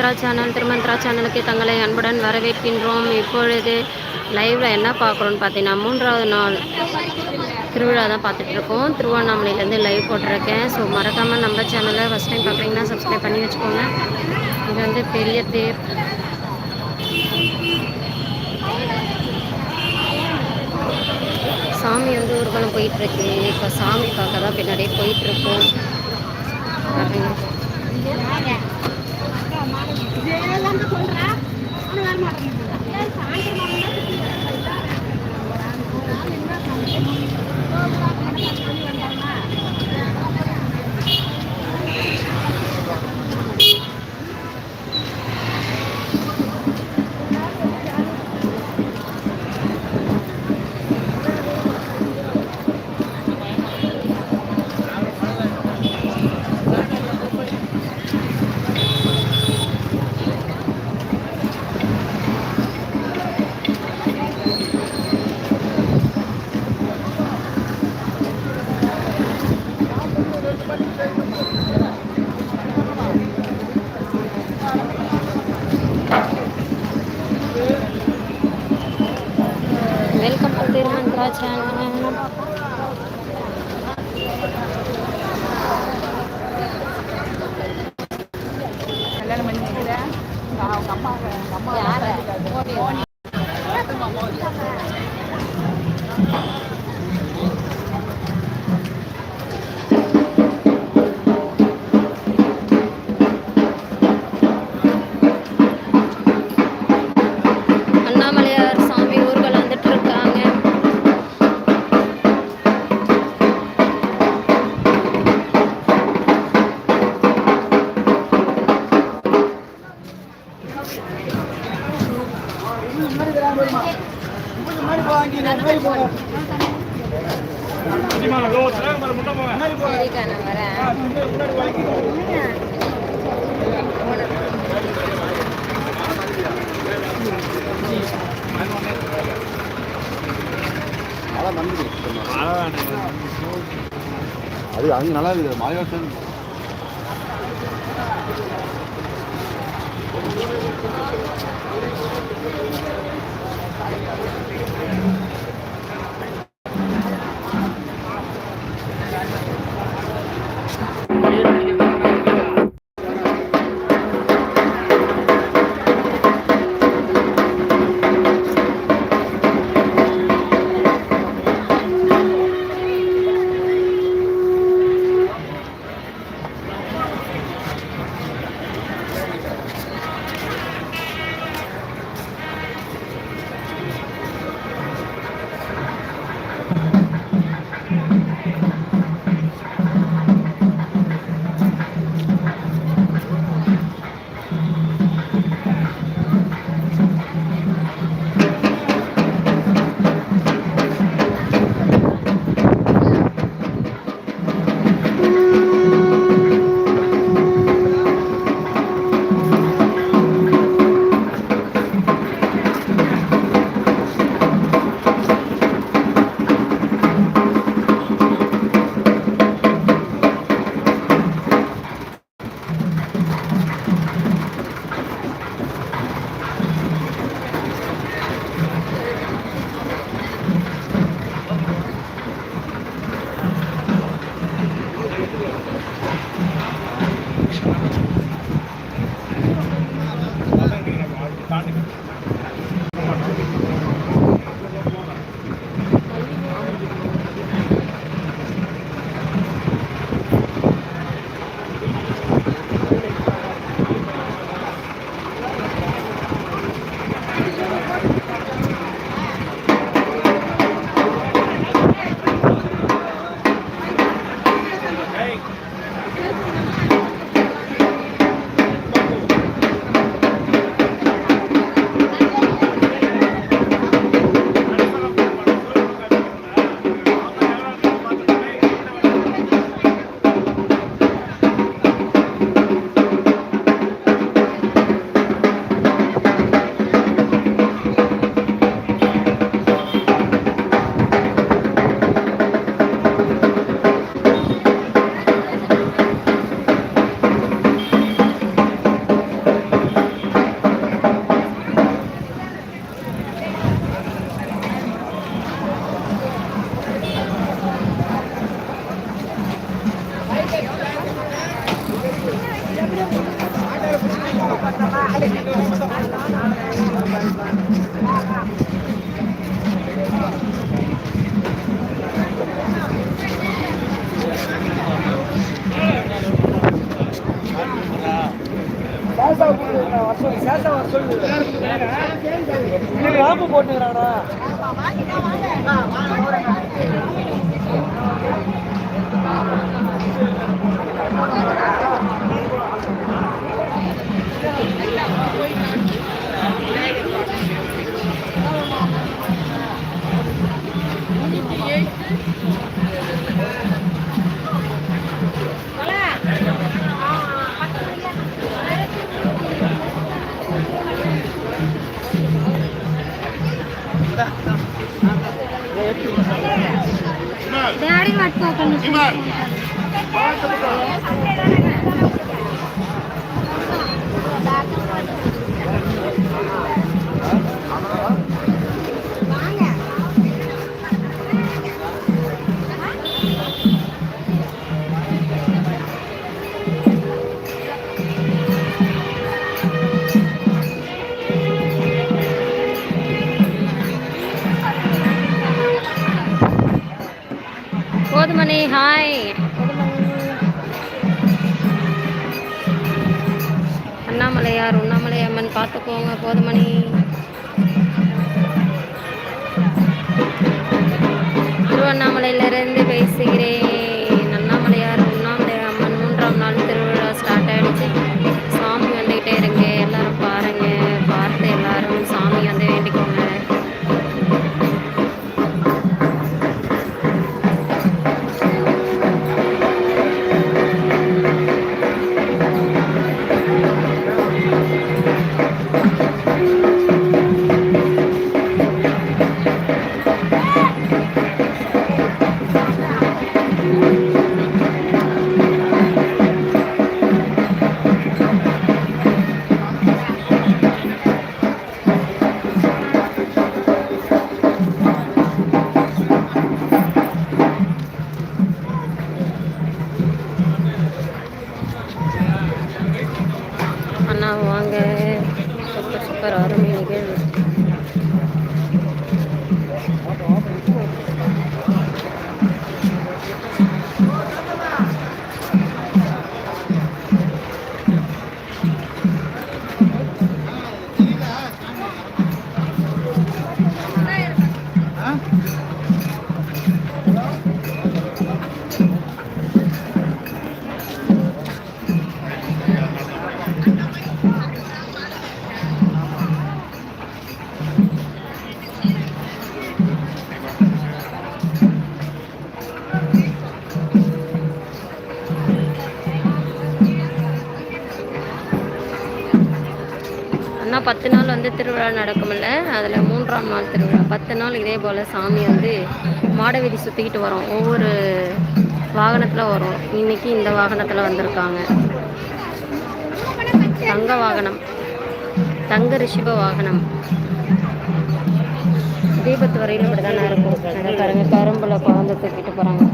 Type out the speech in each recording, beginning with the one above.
Welcome channel திருமந்த்ரா சேனலுக்கு தங்களை அன்புடன் வரவேற்கின்றோம். இப்பொழுது லைவில் என்ன பார்க்குறோன்னு பார்த்தீங்கன்னா மூன்றாவது நாள் திருவிழா தான் பார்த்துட்டு இருக்கோம். திருவண்ணாமலையிலேருந்து லைவ் போட்டிருக்கேன். ஸோ மறக்காமல் நம்ம சேனலை ஃபஸ்ட் டைம் பார்க்குறீங்கன்னா சப்ஸ்கிரைப் பண்ணி வச்சுக்கோங்க. இது வந்து பெரிய தேர். சாமி வந்து ஊர்வலம் போயிட்டுருக்கு. இப்போ சாமி பார்க்க தான் பின்னாடியே போயிட்டுருக்கோம். பாருங்க. வெல்கம் கொஞ்சம் நல்லா இருக்குது. மாலிவாசன் Thank ஹாய் அண்ணாமலையார் உண்ணாமலை அம்மன் பார்த்துக்கோங்க போதுமணி. திருவண்ணாமலையிலிருந்து பேசுகிறேன். ஆனால் பத்து நாள் வந்து திருவிழா நடக்கும்ல. அதில் மூன்றாம் நாள் திருவிழா. பத்து நாள் இதே போல் சாமி வந்து மாட வீதி சுற்றிக்கிட்டு வரோம். ஒவ்வொரு வாகனத்தில் வரும். இன்னைக்கு இந்த வாகனத்தில் வந்திருக்காங்க. தங்க வாகனம். தங்க ரிஷிப வாகனம். தீபத்து வரையிலும் இப்படி தானே இருக்கும். அதை பாருங்க கரும்புல குழந்தை தூக்கிட்டு போகிறாங்க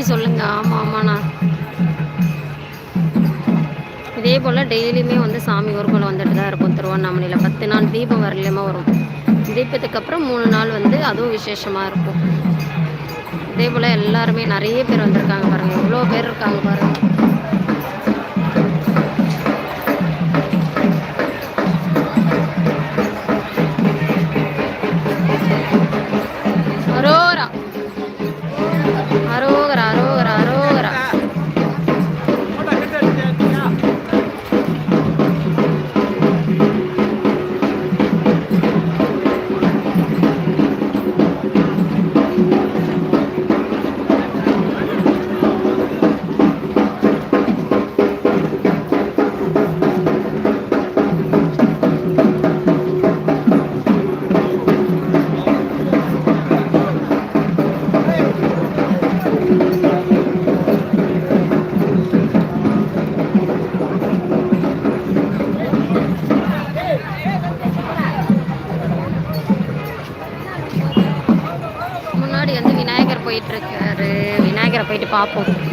அப்படி சொல்லுங்கள் ஆமாம் ஆமாண்ணா. இதே போல் டெய்லியுமே வந்து சாமி ஊர்வலம் வந்துட்டு தான் இருக்கும் திருவண்ணாமலையில். பத்து நாள் தீபம் வரலையுமா வரும். தீபத்துக்கு அப்புறம் மூணு நாள் வந்து அதுவும் விசேஷமாக இருக்கும். இதே போல் எல்லாருமே நிறைய பேர் வந்திருக்காங்க பாருங்கள் எவ்வளோ பேர் இருக்காங்க பாருங்கள் 不。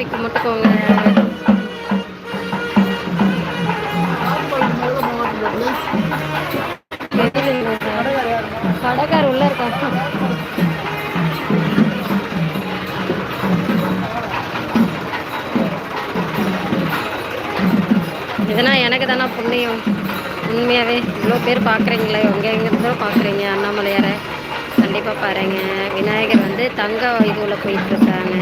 சாமி கும்பிட்டுக்கோங்க கடைக்கார் உள்ள இருக்கா இதெல்லாம் எனக்கு தானே புண்ணியம். உண்மையாகவே இவ்வளோ பேர் பார்க்குறீங்களே உங்கள் எங்கேருந்தோ பார்க்குறீங்க அண்ணாமலையாரை. கண்டிப்பாக பாருங்க. விநாயகர் வந்து தங்க இதுவில் போயிட்டுருக்காங்க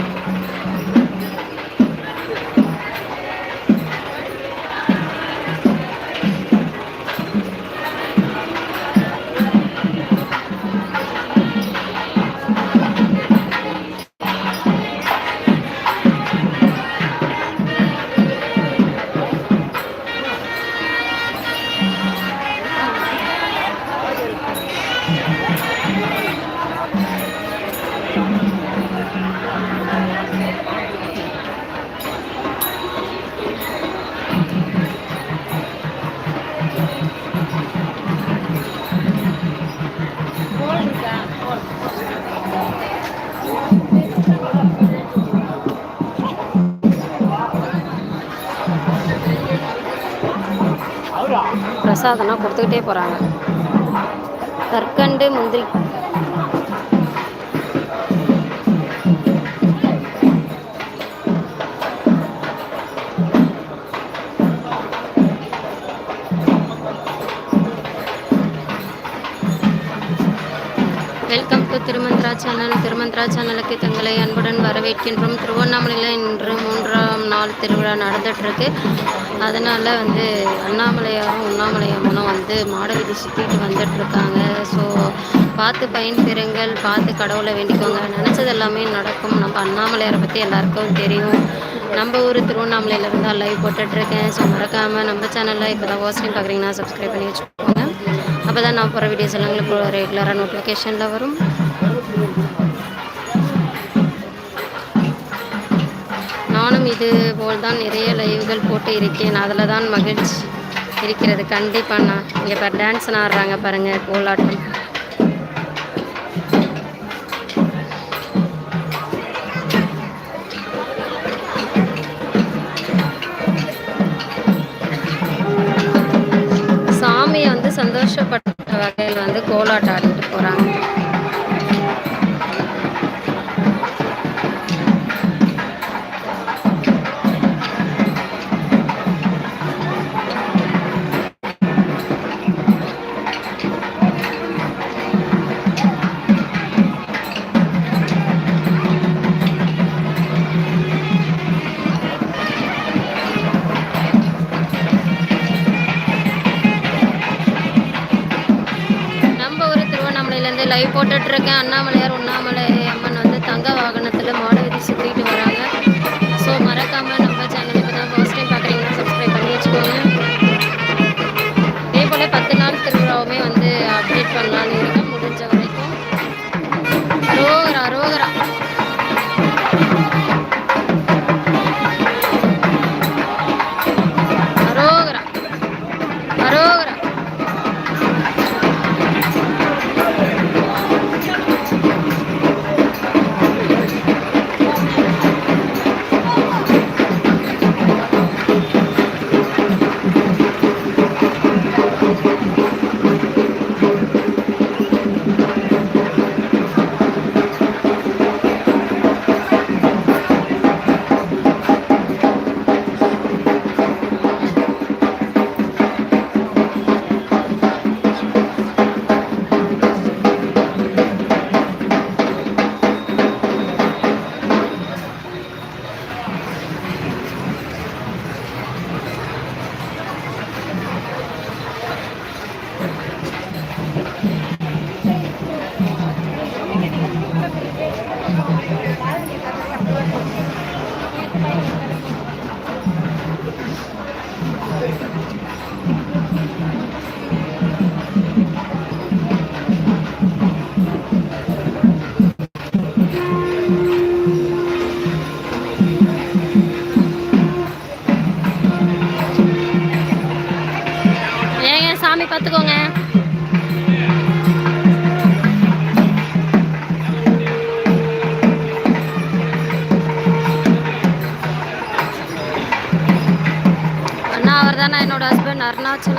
பிரசாதம்லாம் கொடுத்துக்கிட்டே போகிறாங்க கற்கண்டு முந்திரி சேனல் திருமந்திரா சேனலுக்கு தங்களை அன்புடன் வரவேற்கின்றோம். திருவண்ணாமலையில் இன்று மூன்றாம் நாள் திருவிழா நடந்துகிட்ருக்கு அதனால் வந்து அண்ணாமலையாரும் உண்ணாமலையம்மனும் வந்து மாட வீதி சுற்றிட்டு வந்துட்டுருக்காங்க. ஸோ பார்த்து பயன் பெறுங்கள் பார்த்து கடவுளை வேண்டிக்கோங்க. நினச்சது எல்லாமே நடக்கும். நம்ம அண்ணாமலையாரை பற்றி எல்லாருக்கும் தெரியும். நம்ம ஊர் திருவண்ணாமலையில் இருந்தால் லைவ் போட்டுட்ருக்கேன் ஸோ மறக்காமல் நம்ம சேனலில் இப்போ தான் ஃபர்ஸ்ட் பார்க்குறீங்கன்னா சப்ஸ்கிரைப் பண்ணி வச்சுக்கோங்க. அப்போ தான் நான் போகிற வீடியோஸ் எல்லாம் உங்களுக்கு ரெகுலராக நோட்டிஃபிகேஷனில் வரும். நானும் இது போல் தான் நிறைய லைவ்கள் போட்டு இருக்கேன். அதில் தான் மகிழ்ச்சி இருக்கிறது. கண்டிப்பாக நான் இங்கே பாரு டான்ஸ் ஆடுறாங்க பாருங்கள் கோலாட்டம். சாமியை வந்து சந்தோஷப்பட்ட வகையில் வந்து கோலாட்டம் ஆடிட்டு போகிறாங்க இருக்கேன் அண்ணாமலையார் ஒன்று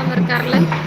marcarle.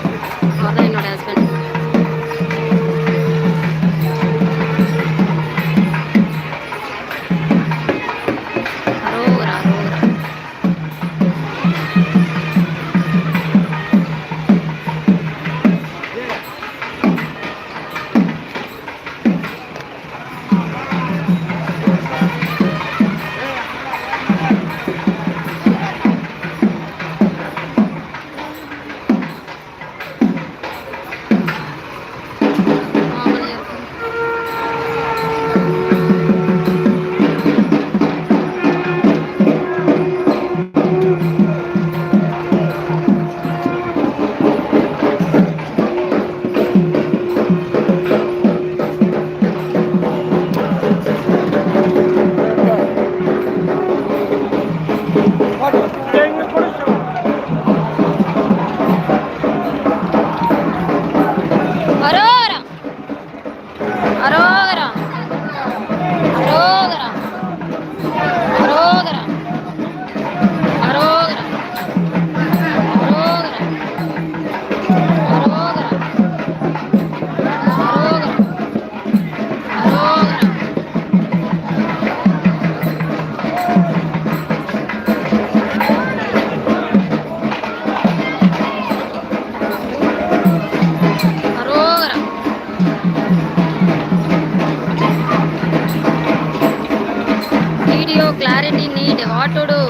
ఆటోడు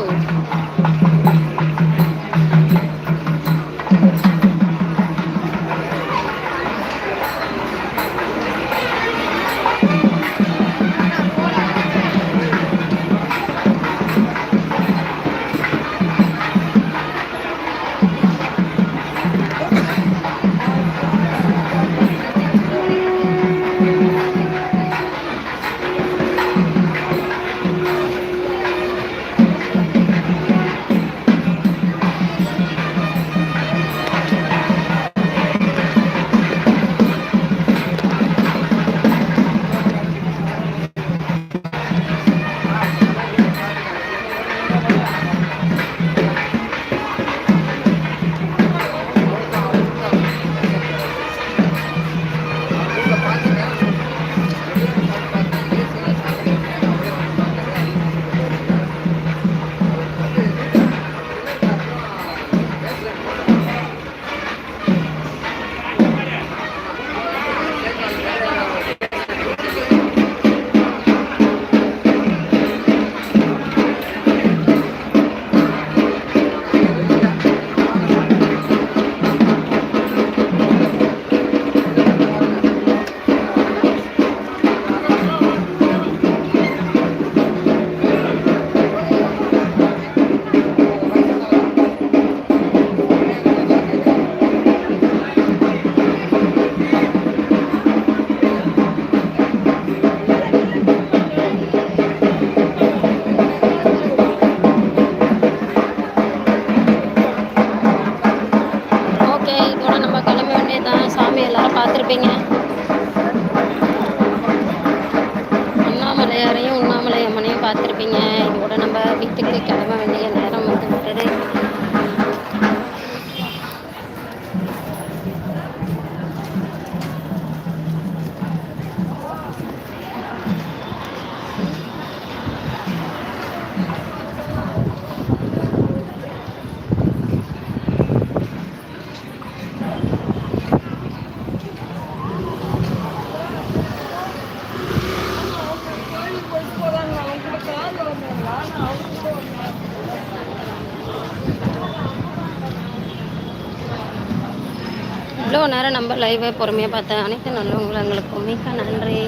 நம்ம லைவை பொறுமையாக பார்த்த அனைத்து நல்லவர்கள் எங்களுக்கு மிக நன்றி.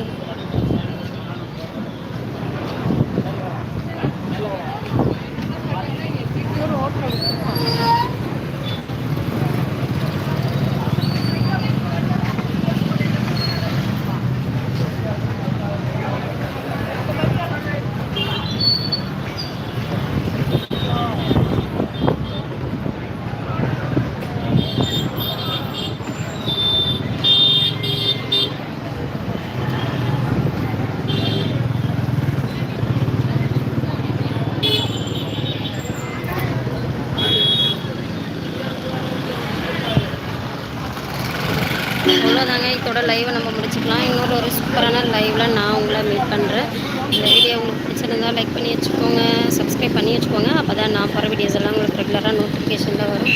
லைவை நம்ம முடிச்சுக்கலாம். இன்னொரு ஒரு சூப்பரான லைவில் நான் உங்களை மீட் பண்ணுறேன் இந்த வீடியோ உங்களுக்கு பிடிச்சிருந்தா லைக் பண்ணி வச்சுக்கோங்க சப்ஸ்கிரைப் பண்ணி வச்சுக்கோங்க. அப்போ தான் நான் போகிற வீடியோஸ் எல்லாம் உங்களுக்கு ரெகுலராக நோட்டிஃபிகேஷனில் வரும்.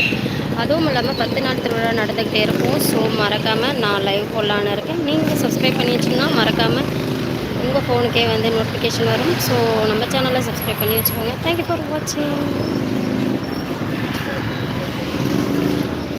அதுவும் இல்லாமல் பத்து நாள் திருவிழா நடந்துக்கிட்டே இருக்கும். ஸோ மறக்காமல் நான் லைவ் போடலான்னு இருக்கேன். நீங்கள் சப்ஸ்கிரைப் பண்ணி வச்சிங்கன்னா மறக்காமல் உங்கள் ஃபோனுக்கே வந்து நோட்டிஃபிகேஷன் வரும். ஸோ நம்ம சேனலை சப்ஸ்கிரைப் பண்ணி வச்சுக்கோங்க. தேங்க்யூ ஃபார் வாட்சிங்